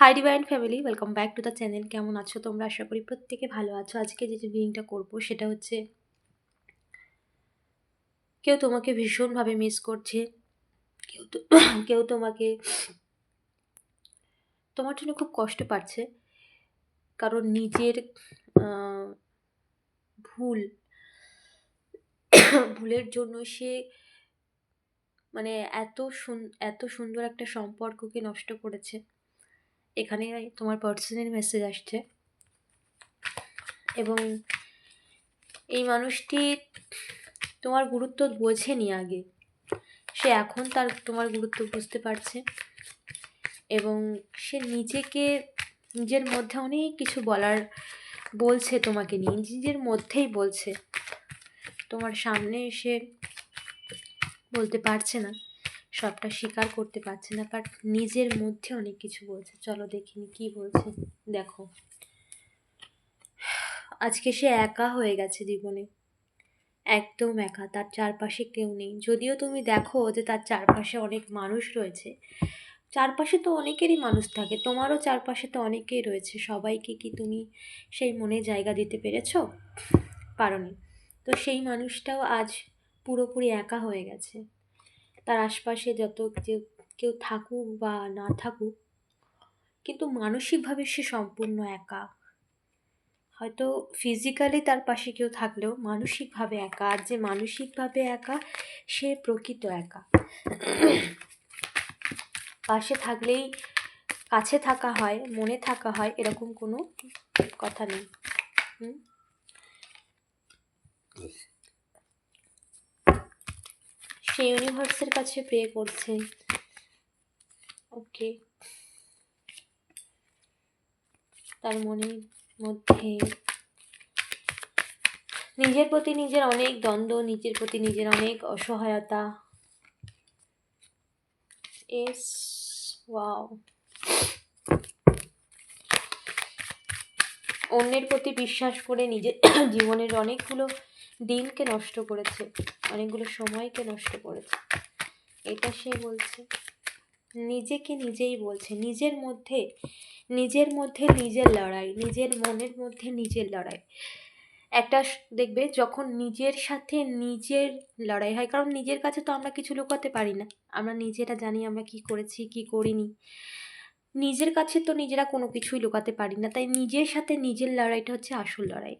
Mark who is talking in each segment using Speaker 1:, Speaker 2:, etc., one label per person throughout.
Speaker 1: Hi divine family welcome back to the channel কেমন আছো তোমরা? আশা করি প্রত্যেকে ভালো আছো। আজকে যে রিডিংটা করব সেটা হচ্ছে, কেউ তোমাকে ভীষণভাবে মিস করছে, কেউ তো, কেউ তোমাকে, তোমার জন্য খুব কষ্ট পাচ্ছে, কারণ নিজের ভুল, ভুলের জন্য সে মানে এত সুন, এত সুন্দর একটা সম্পর্ককে নষ্ট করেছে। এখানে তোমার পার্সোনাল মেসেজ আসছে। এবং এই মানুষটি তোমার গুরুত্ব বোঝেনি আগে। সে এখন তার তোমার গুরুত্ব বুঝতে পারছে। এবং সে নিজেকে, নিজের মধ্যে অনেক কিছু বলার, বলছে তোমাকে নিয়ে। নিজের মধ্যেই বলছে। তোমার সামনে এসে বলতে পারছে না। সবটা স্বীকার করতে পারছে না বাট নিজের মধ্যে অনেক কিছু বলছে। চলো দেখিনি কি বলছে। দেখো। আজকে সে একা হয়ে গেছে জীবনে। একদম একা, তার চারপাশে কেউ নেই। যদিও তুমি দেখো যে তার চারপাশে অনেক মানুষ রয়েছে। চারপাশে তো অনেকেরই মানুষ থাকে, তোমারও চারপাশে তো অনেকেই রয়েছে। সবাইকে কি তুমি সেই মনে জায়গা দিতে পেরেছ? পারোনি। তো সেই মানুষটাও আজ পুরোপুরি একা হয়ে গেছে। তার আশপাশে যত যে কেউ থাকুক বা না থাকুক, কিন্তু মানসিকভাবে সে সম্পূর্ণ একা। হয়তো ফিজিক্যালি তার পাশে কেউ থাকলেও মানসিকভাবে একা, আর যে মানসিকভাবে একা, সে প্রকৃত একা। পাশে থাকলেই কাছে থাকা হয়, মনে থাকা হয়, এরকম কোনো কথা নেই। হুম? সে ইউনিভার্সের কাছে প্রে করছে। ওকে তার মনের মধ্যে নিজের প্রতি নিজের অনেক দ্বন্দ্ব, নিজের প্রতি নিজের অনেক অসহায়তা। এস ওয়াও অন্যের প্রতি বিশ্বাস করে নিজের জীবনের অনেকগুলো দিনকে নষ্ট করেছে, অনেকগুলো সময়কে নষ্ট করেছে। এটা সে বলছে। নিজেকে নিজেই বলছে। নিজের মধ্যে নিজের মধ্যে নিজের লড়াই, নিজের মনের মধ্যে নিজের লড়াই। একটা দেখবে যখন নিজের সাথে নিজের লড়াই হয়, কারণ নিজের কাছে তো আমরা কিছু লুকাতে পারি না। আমরা নিজেরা জানি আমরা কি করেছি, কি করিনি। নিজের কাছে তো নিজেরা কোনো কিছুই লুকাতে পারি না। তাই নিজের সাথে নিজের লড়াইটা হচ্ছে আসল লড়াই।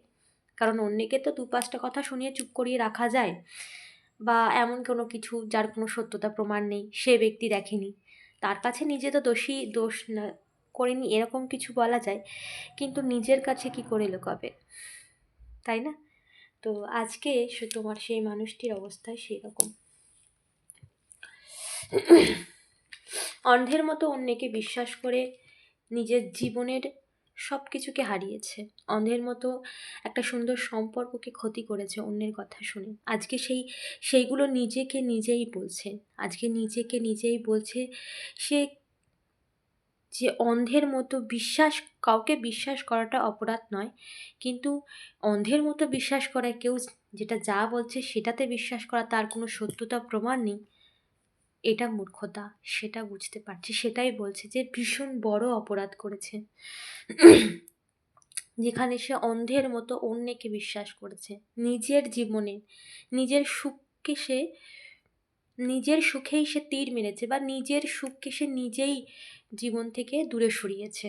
Speaker 1: কারণ অন্যকে তো দু পাঁচটা কথা শুনিয়ে চুপ করিয়ে রাখা যায় বা এমন কোনো কিছু যার কোনো সত্যতা প্রমাণ নেই, সে ব্যক্তি দেখেনি। তার কাছে নিজে তো দোষী, দোষ না করেনি এরকম কিছু বলা যায়, কিন্তু নিজের কাছে কি করে লুকাবে? তাই না? তো আজকে সে তোমার সেই মানুষটির অবস্থায় সেই রকম অন্ধের মতো অন্যকে বিশ্বাস করে নিজের জীবনের সব কিছুকে হারিয়েছে। অন্ধের মতো একটা সুন্দর সম্পর্ককে ক্ষতি করেছে অন্যের কথা শুনে। আজকে সেই, সেইগুলো নিজেকে নিজেই বলছে। আজকে নিজেকে নিজেই বলছে সে যে অন্ধের মতো বিশ্বাস, কাউকে বিশ্বাস করাটা অপরাধ নয়। কিন্তু অন্ধের মতো বিশ্বাস করা কেউ যেটা যা বলছে সেটাতে বিশ্বাস করা তার কোনো সত্যতা প্রমাণ নেই। এটা মূর্খতা, সেটা বুঝতে পারছি, সেটাই বলছে যে ভীষণ বড় অপরাধ করেছে। যেখানে সে অন্ধের মতো অন্যকে বিশ্বাস করেছে। নিজের জীবনে, নিজের সুখকে সে, নিজের সুখেই সে তীর মেরেছে বা নিজের সুখকে সে নিজেই জীবন থেকে দূরে সরিয়েছে।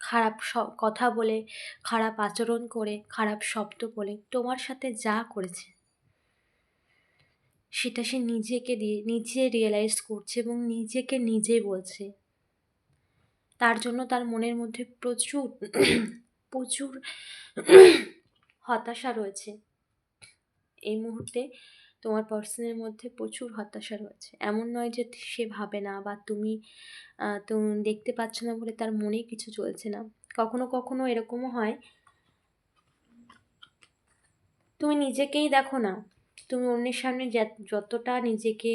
Speaker 1: খারাপ কথা বলে, খারাপ আচরণ করে, খারাপ শব্দ বলে, তোমার সাথে যা করেছে। সেটা সে নিজেকে দিয়ে, নিজে রিয়েলাইজ করছে এবং নিজেকে নিজে বলছে। তার জন্য তার মনের মধ্যে প্রচুর প্রচুর হতাশা রয়েছে। এই মুহূর্তে তোমার পার্সনের মধ্যে প্রচুর হতাশা রয়েছে। এমন নয় যে সে ভাবে না বা তুমি তুমি দেখতে পাচ্ছ না বলে তার মনে কিছু চলছে না। কখনো কখনো এরকমও হয়। তুমি নিজেকেই দেখো না। তুমি অন্যের সামনে যতটা নিজেকে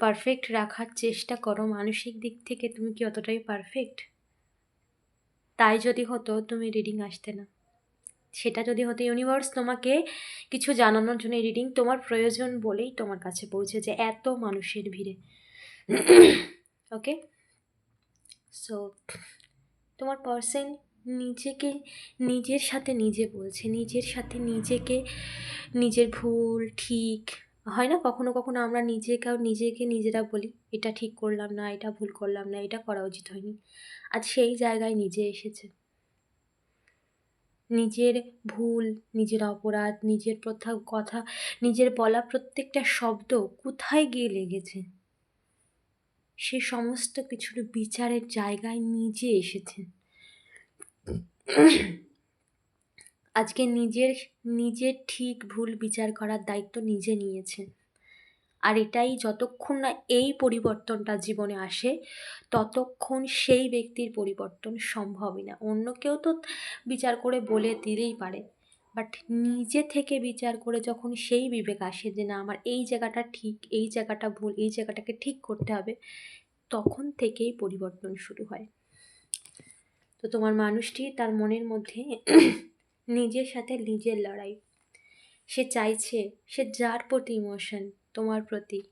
Speaker 1: পারফেক্ট রাখার চেষ্টা করো, মানসিক দিক থেকে তুমি কি অতটাই পারফেক্ট তাই যদি হতো, তুমি রিডিং আসতে না। সেটা যদি হতো ইউনিভার্স তোমাকে কিছু জানানোর জন্য রিডিং তোমার প্রয়োজন বলেই তোমার কাছে পৌঁছে যে এত মানুষের ভিড়ে। ওকে সো তোমার পার্সন নিজেকে, নিজের সাথে নিজে বলছে, নিজের সাথে নিজেকে, নিজের ভুল, ঠিক, হয় না? কখনো কখনো আমরা নিজেকেও নিজেকে নিজেরা বলি, এটা ঠিক করলাম না, এটা ভুল করলাম না, এটা করা উচিত হয়নি। আজ সেই জায়গায় নিজে এসেছে। নিজের ভুল, নিজের অপরাধ, নিজের প্রথা, কথা, নিজের বলা প্রত্যেকটা শব্দ কোথায় গিয়ে লেগেছে? সে সমস্ত কিছুর বিচারের জায়গায় নিজে এসেছেন আজকে নিজের নিজের ঠিক ভুল বিচার করার দায়িত্ব নিজে নিয়েছেন। আর এটাই যতক্ষণ না এই পরিবর্তনটা জীবনে আসে, ততক্ষণ সেই ব্যক্তির পরিবর্তন সম্ভবই না। অন্য কেউ তো বিচার করে বলে দিলেই পারে। বাট নিজে থেকে বিচার করে যখন সেই বিবেক আসে যে, না, আমার এই জায়গাটা ঠিক, এই জায়গাটা ভুল, এই জায়গাটাকে ঠিক করতে হবে, তখন থেকেই পরিবর্তন শুরু হয়। তো তোমার মানুষটি তার মনের মধ্যে নিজের সাথে নিজের লড়াই। সে চাইছে, সে যার প্রতি ইমোশন তোমার প্রতি।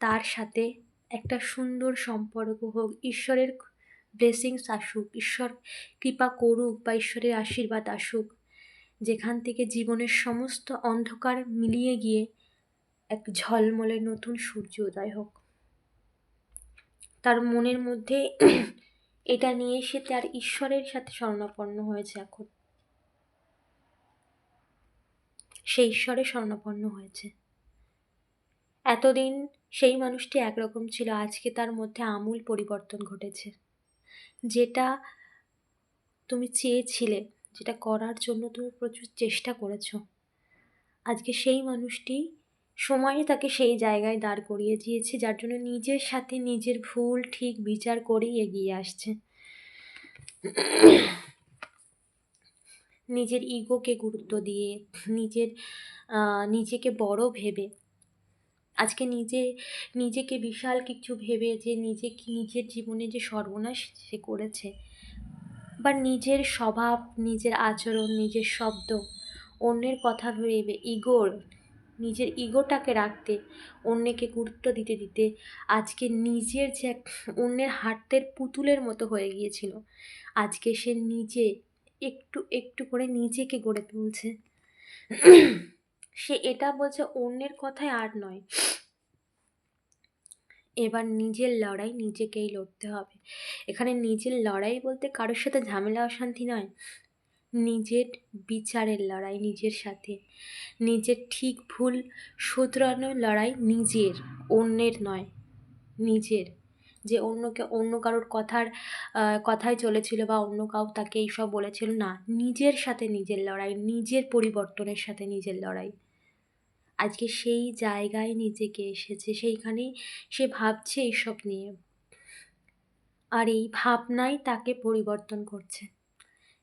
Speaker 1: তার সাথে একটা সুন্দর সম্পর্ক হোক, ঈশ্বরের ব্লেসিংস আসুক, ঈশ্বর কৃপা করুক বা ঈশ্বরের আশীর্বাদ আসুক, যেখান থেকে জীবনের সমস্ত অন্ধকার মিলিয়ে গিয়ে এক ঝলমলে নতুন সূর্য উদয় হোক। তার মনের মধ্যে এটা নিয়ে সে তার ঈশ্বরের সাথে স্বর্ণাপন্ন হয়েছে এখন। সে ঈশ্বরে স্বর্ণাপন্ন হয়েছে। এতদিন সেই মানুষটি একরকম ছিল, আজকে তার মধ্যে আমূল পরিবর্তন ঘটেছে। যেটা তুমি চেয়েছিলে, যেটা করার জন্য তুমি প্রচুর চেষ্টা করেছ। আজকে সেই মানুষটি সময় তাকে সেই জায়গায় দাঁড় করিয়ে দিয়েছে, যার জন্য নিজের সাথে নিজের ভুল ঠিক বিচার করেই এগিয়ে আসছে। নিজের ইগোকে গুরুত্ব দিয়ে, নিজের নিজেকে বড় ভেবে। আজকে নিজে, নিজেকে বিশাল কিছু ভেবে যে নিজে নিজের জীবনে যে সর্বনাশ সে করেছে, বা নিজের স্বভাব, নিজের আচরণ, নিজের শব্দ, অন্যের কথা ভেবে, ইগোর নিজের ইগোটাকে রাখতে, অন্যকে গুরুত্ব দিতে দিতে আজকে নিজের যে এক, অন্যের হাতের পুতুলের মতো হয়ে গিয়েছিল। আজকে সে নিজে একটু একটু করে নিজেকে গড়ে তুলছে। সে এটা বলছে, অন্যের কথায় আর নয়। এবার নিজের লড়াই নিজেকেই লড়তে হবে। এখানে নিজের লড়াই বলতে কারোর সাথে ঝামেলা, অশান্তি নয়। নিজের বিচারের লড়াই নিজের সাথে। নিজের ঠিক ভুল শুধরানোর লড়াই নিজের, অন্যের নয়, নিজের। যে অন্যকে, অন্য কারোর কথার কথায় চলেছিল বা অন্য কাউ তাকে এইসব বলেছিল, না, নিজের সাথে নিজের লড়াই, নিজের পরিবর্তনের সাথে নিজের লড়াই। আজকে সেই জায়গায় নিজেকে এসেছে সেইখানেই সে ভাবছে এইসব নিয়ে। আর এই ভাবনাই তাকে পরিবর্তন করছে।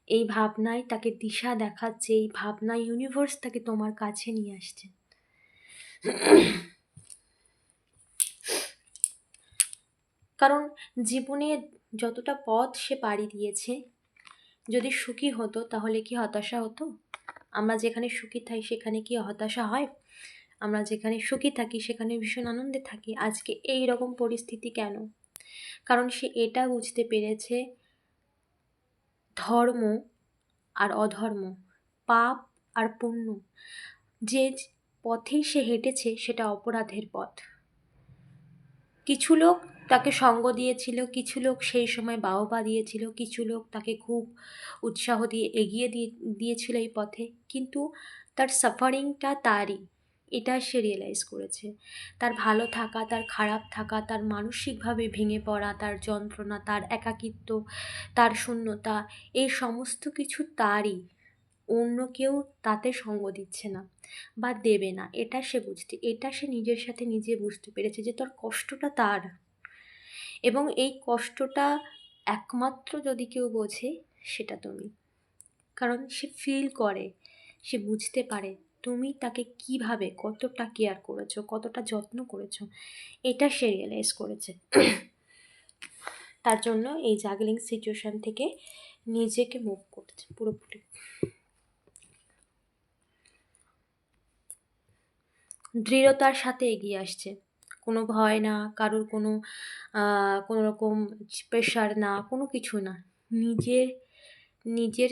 Speaker 1: এই ভাবনাই তাকে দিশা দেখাচ্ছে, এই ভাবনা ইউনিভার্স তাকে তোমার কাছে নিয়ে আসছে। কারণ জীবনে যতটা পথ সে পাড়ি দিয়েছে, যদি সুখী হতো তাহলে কি হতাশা হতো? আমরা যেখানে সুখী থাকি সেখানে কি হতাশা হয়? আমরা যেখানে সুখী থাকি সেখানে ভীষণ আনন্দে থাকি। আজকে এই রকম পরিস্থিতি কেন? কারণ সে এটা বুঝতে পেরেছে ধর্ম আর অধর্ম, পাপ আর পুণ্য। যে পথেই সে হেঁটেছে, সেটা অপরাধের পথ। কিছু লোক তাকে সঙ্গ দিয়েছিল, কিছু লোক সেই সময় বাহবা দিয়েছিল, কিছু লোক তাকে খুব উৎসাহ দিয়ে এগিয়ে দিয়ে, দিয়েছিল এই পথে। কিন্তু তার সাফারিংটা তারই। এটা সে রিয়েলাইজ করেছে। তার ভালো থাকা, তার খারাপ থাকা, তার মানসিকভাবে ভেঙে পড়া, তার যন্ত্রণা, তার একাকিত্ব, তার শূন্যতা, এই সমস্ত কিছু তারই। অন্য কেউ তাতে সঙ্গ দিচ্ছে না বা দেবে না। এটা সে বুঝতে এটা সে নিজের সাথে নিজে বুঝতে পেরেছে যে তার কষ্টটা তার। এবং এই কষ্টটা একমাত্র যদি কেউ বোঝে, সেটা তুমি। কারণ সে ফিল করে, সে বুঝতে পারে তুমি তাকে কীভাবে কতটা কেয়ার করেছ, কতটা যত্ন করেছ, এটা সে রিয়েলাইজ করেছে। তার জন্য এই জাগলিং সিচুয়েশান থেকে নিজেকে মুভ করছে পুরোপুরি। দৃঢ়তার সাথে এগিয়ে আসছে। কোনো ভয় না, কারোর কোনো কোনো রকম প্রেশার না, কোনো কিছু না। নিজের নিজের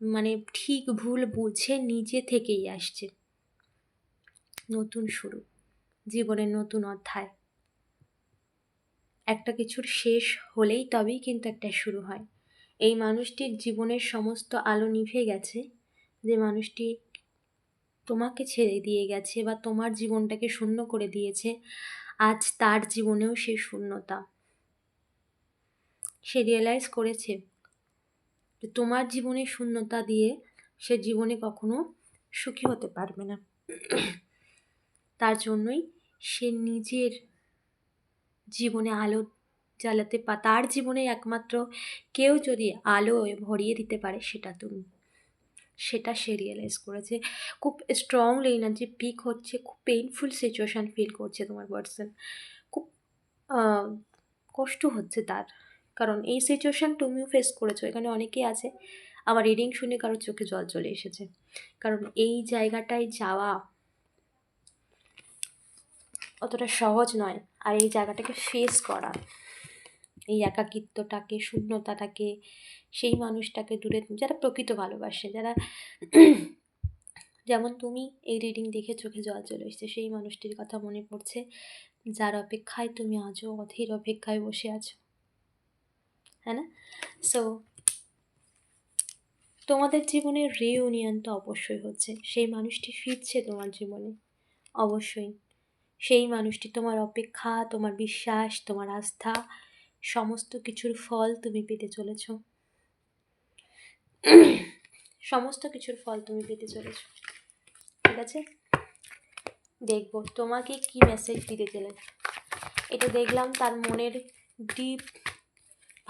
Speaker 1: মানে ঠিক ভুল বুঝে নিজে থেকেই আসছে। নতুন শুরু, জীবনের নতুন অধ্যায়। একটা কিছুর শেষ হলেই তবেই কিন্তু একটা শুরু হয়। এই মানুষটির জীবনের সমস্ত আলো নিভে গেছে যে মানুষটি তোমাকে ছেড়ে দিয়ে গেছে বা তোমার জীবনটাকে শূন্য করে দিয়েছে, আজ তার জীবনেও সেই শূন্যতা। সে রিয়েলাইজ করেছে যে তোমার জীবনে শূন্যতা দিয়ে সে জীবনে কখনো সুখী হতে পারবে না। তার জন্যই সে নিজের জীবনে আলো জ্বালাতে পা, তার জীবনে একমাত্র কেউ যদি আলো ভরিয়ে দিতে পারে সেটা তুমি। সেটা সে রিয়েলাইজ করেছে। খুব স্ট্রংলি এনার্জি পিক হচ্ছে, খুব পেইনফুল সিচুয়েশান ফিল করছে তোমার পার্সন খুব কষ্ট হচ্ছে তার। কারণ এই সিচুয়েশান তুমিও ফেস করেছ। এখানে অনেকেই আছে, আমার রিডিং শুনে কারও চোখে জল চলে এসেছে। কারণ এই জায়গাটায় যাওয়া অতটা সহজ নয়, আর এই জায়গাটাকে ফেস করা, এই একাকিত্বটাকে, শূন্যতাটাকে, সেই মানুষটাকে দূরে যারা প্রকৃত ভালোবাসে, যারা যেমন তুমি এই রিডিং দেখে চোখে জল চলে এসছে, সেই মানুষটির কথা মনে পড়ছে। যার অপেক্ষায় তুমি আজও অধীর অপেক্ষায় বসে আছো। হ্যাঁ না সো তোমাদের জীবনে রিউনিয়ন তো অবশ্যই হচ্ছে। সেই মানুষটি ফিরছে তোমার জীবনে। অবশ্যই। সেই মানুষটি তোমার অপেক্ষা, তোমার বিশ্বাস, তোমার আস্থা, সমস্ত কিছুর ফল তুমি পেতে চলেছ। সমস্ত কিছুর ফল তুমি পেতে চলেছ। ঠিক আছে? দেখব। তোমাকে কি মেসেজ দিতে চলে? এটা দেখলাম তার মনের ডিপ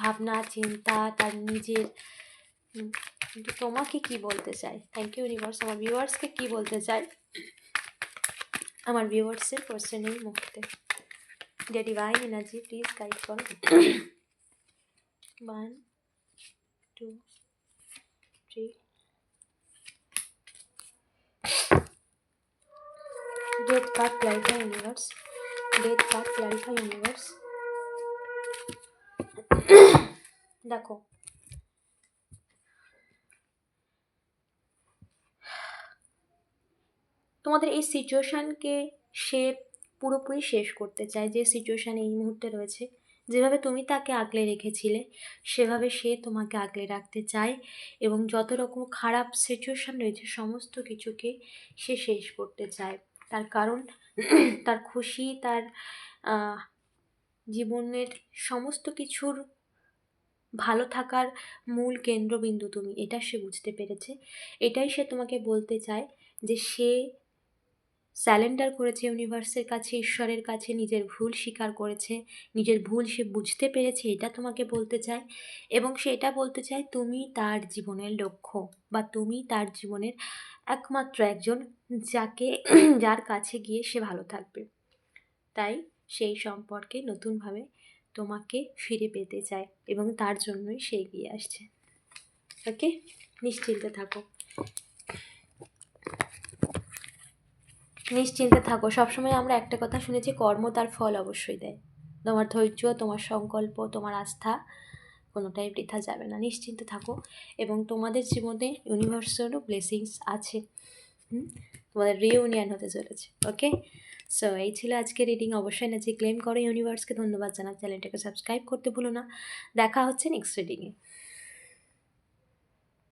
Speaker 1: ভাবনা চিন্তা তার নিজের উম, কিন্তু তোমাকে কি বলতে চাই? থ্যাংক ইউ ইউনিভার্স আমার ভিউয়ার্সকে কি বলতে চাই? আমার ভিউয়ার্সের কোশ্চেন এই মুহূর্তে। যে ডিভাইন এনার্জি প্লিজ গাইড করো one two three death card clarify universe death card clarify universe দেখো। তোমাদের এই সিচুয়েশানকে সে পুরোপুরি শেষ করতে চায়, যে সিচুয়েশান এই মুহূর্তে রয়েছে। যেভাবে তুমি তাকে আগলে রেখেছিলে, সেভাবে সে তোমাকে আগলে রাখতে চায় এবং যত রকম খারাপ সিচুয়েশান রয়েছে, সমস্ত কিছুকে সে শেষ করতে চায়। তার কারণ, তার খুশি, তার জীবনের সমস্ত কিছুর ভালো থাকার মূল কেন্দ্রবিন্দু তুমি। এটা সে বুঝতে পেরেছে। এটাই সে তোমাকে বলতে চায় যে সে স্যালেন্ডার করেছে ইউনিভার্সের কাছে, ঈশ্বরের কাছে, নিজের ভুল স্বীকার করেছে, নিজের ভুল সে বুঝতে পেরেছে, এটা তোমাকে বলতে চায়। এবং সে এটা বলতে চায়, তুমি তার জীবনের লক্ষ্য বা তুমি তার জীবনের একমাত্র একজন যাকে, যার কাছে গিয়ে সে ভালো থাকবে। তাই সেই সম্পর্কে নতুনভাবে তোমাকে ফিরে পেতে চায় এবং তার জন্যই সে এগিয়ে আসছে। ওকে? নিশ্চিন্তে থাকো। নিশ্চিন্তে থাকো। সবসময় আমরা একটা কথা শুনেছি, কর্ম তার ফল অবশ্যই দেয়। তোমার ধৈর্য, তোমার সংকল্প, তোমার আস্থা কোনোটাই বৃথা যাবে না। নিশ্চিন্তে থাকো এবং তোমাদের জীবনে ইউনিভার্সালও ব্লেসিংস আছে? তোমাদের রিউনিয়ন হতে চলেছে। ওকে? সো এই ছিল আজকে রিডিং অবশ্যই না যে ক্লেম করো। ইউনিভার্সকে ধন্যবাদ জানার চ্যানেলটাকে সাবস্ক্রাইব করতে ভুলো না। দেখা হচ্ছে নেক্সট রিডিংয়ে